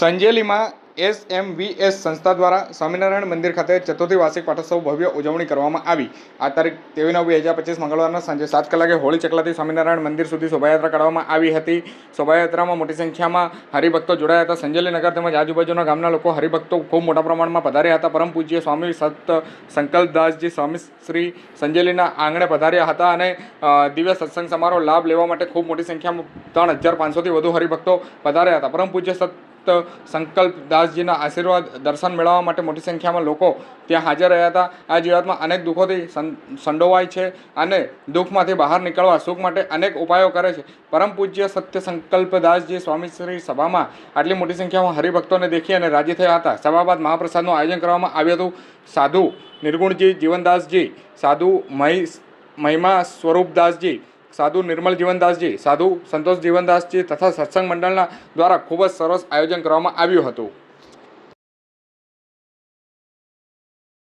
સંજેલીમાં S M V S સંસ્થા દ્વારા સ્વામિનારાયણ મંદિર ખાતે ચતુર્થી વાર્ષિક પાઠોત્સવ ભવ્ય ઉજવણી કરવામાં આવી. આ તારીખ તેવી નવ બે હજાર પચીસ મંગળવારના સાંજે સાત કલાકે હોળી ચકલાથી સ્વામિનારાયણ મંદિર સુધી શોભાયાત્રા કાઢવામાં આવી હતી. શોભાયાત્રામાં મોટી સંખ્યામાં હરિભક્તો જોડાયા હતા. સંજેલી નગર તેમજ આજુબાજુના ગામના લોકો હરિભક્તો ખૂબ મોટા પ્રમાણમાં પધાર્યા હતા. પરમ પૂજ્ય સ્વામી સત સંકલ્પદાસજી સ્વામી શ્રી સંજેલીના આંગણે પધાર્યા હતા અને દિવ્ય સત્સંગ સમારોહ લાભ લેવા માટે ખૂબ મોટી સંખ્યામાં ત્રણ હજાર પાંચસોથી વધુ હરિભક્તો પધાર્યા હતા. પરમ પૂજ્ય સત સંકલ્પ દાસજીના આશીર્વાદ દર્શન મેળવવા માટે મોટી સંખ્યામાં લોકો ત્યાં હાજર રહ્યા હતા. આ જીવાતમાં અનેક દુઃખોથી સંડોવાય છે અને દુઃખમાંથી બહાર નીકળવા સુખ માટે અનેક ઉપાયો કરે છે. પરમ પૂજ્ય સત્ય સંકલ્પ દાસજી સ્વામીશ્રી સભામાં આટલી મોટી સંખ્યામાં હરિભક્તોને દેખી અને રાજી થયા હતા. સભા બાદ મહાપ્રસાદનું આયોજન કરવામાં આવ્યું હતું. સાધુ નિર્ગુણજી જીવનદાસજી, સાધુ મહી, મહિમા સ્વરૂપદાસજી સાધુ નિર્મલ જીવનદાસજી, સાધુ સંતોષ જીવનદાસજી તથા સત્સંગ મંડળના દ્વારા ખૂબ જ સરસ આયોજન કરવામાં આવ્યું હતું.